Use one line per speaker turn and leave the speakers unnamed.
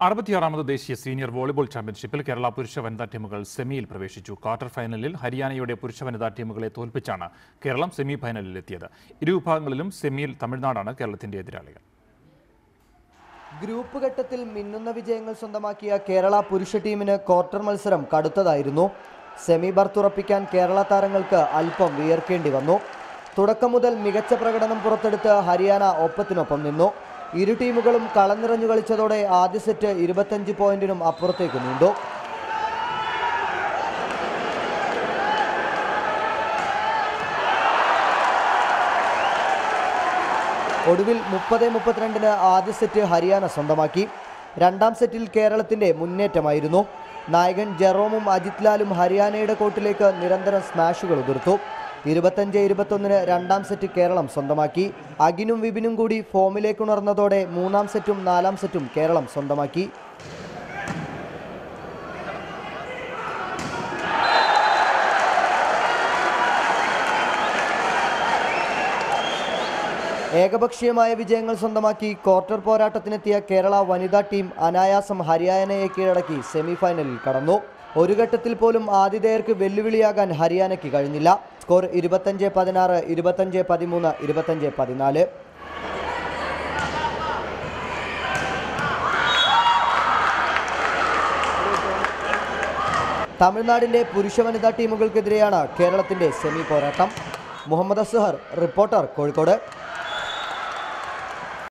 അറുപത്തിയാറാമത് ദേശീയ senior volleyball ചാമ്പ്യൻഷിപ്പിൽ കേരള പുരുഷ വനിതാ ടീമുകൾ സെമിയിൽ പ്രവേശിച്ചു. ക്വാർട്ടർ ഫൈനലിൽ ഹരിയാനയുടെ പുരുഷ വനിതാ ടീമുകളെ തോൽപ്പിച്ചാണ് കേരളം സെമി ഫൈനലിൽ എത്തിയത്. ഇരു വിഭാഗങ്ങളിലും സെമിയിൽ തമിഴ്നാടാണ് കേരളത്തിന്റെ എതിരാളികൾ.
ഗ്രൂപ്പ് ഘട്ടത്തിൽ മിന്നുന്ന വിജയങ്ങൾ സ്വന്തമാക്കിയ കേരള പുരുഷ ടീമിന് ക്വാർട്ടർ മത്സരം കടുത്തതായിരുന്നു. സെമി ബർത്തുറപ്പിക്കാൻ കേരള താരങ്ങൾക്ക് അല്പം വിയർക്കേണ്ടി വന്നു. തുടക്കം മുതൽ മികച്ച പ്രകടനം പുറത്തെടുത്ത് ഹരിയാന ഒപ്പത്തിനൊപ്പം നിന്നു. ഇരു ടീമുകളും കളനിറഞ്ഞു കളിച്ചതോടെ ആദ്യ സെറ്റ് ഇരുപത്തഞ്ച് പോയിന്റിനും അപ്പുറത്തേക്ക് നീണ്ടു. ഒടുവിൽ മുപ്പത് മുപ്പത്തിരണ്ടിന് ആദ്യ സെറ്റ് ഹരിയാന സ്വന്തമാക്കി. രണ്ടാം സെറ്റിൽ കേരളത്തിന്റെ മുന്നേറ്റമായിരുന്നു. നായകൻ ജെറോമും അജിത് ലാലും ഹരിയാനയുടെ കോർട്ടിലേക്ക് നിരന്തരം സ്മാഷുകൾ ഉതിർത്തു. ഇരുപത്തഞ്ച് ഇരുപത്തൊന്നിന് രണ്ടാം സെറ്റ് കേരളം സ്വന്തമാക്കി. അഗിനും വിപിനും കൂടി ഫോമിലേക്ക് ഉണർന്നതോടെ മൂന്നാം സെറ്റും നാലാം സെറ്റും കേരളം സ്വന്തമാക്കി. ഏകപക്ഷീയമായ വിജയങ്ങൾ സ്വന്തമാക്കി ക്വാർട്ടർ പോരാട്ടത്തിനെത്തിയ കേരള വനിതാ ടീം അനായാസം ഹരിയാനയെ കീഴടക്കി സെമിഫൈനലിൽ കടന്നു. ഒരു ഘട്ടത്തിൽ പോലും ആതിഥേയർക്ക് വെല്ലുവിളിയാകാൻ ഹരിയാനയ്ക്ക് കഴിഞ്ഞില്ല. സ്കോർ ഇരുപത്തഞ്ച് പതിനാറ് ഇരുപത്തഞ്ച് പതിമൂന്ന് ഇരുപത്തഞ്ച് പതിനാല്. തമിഴ്നാടിന്റെ പുരുഷ വനിതാ ടീമുകൾക്കെതിരെയാണ് കേരളത്തിന്റെ സെമി പോരാട്ടം. മുഹമ്മദ് അസ്ഹർ റിപ്പോർട്ടർ കോഴിക്കോട്.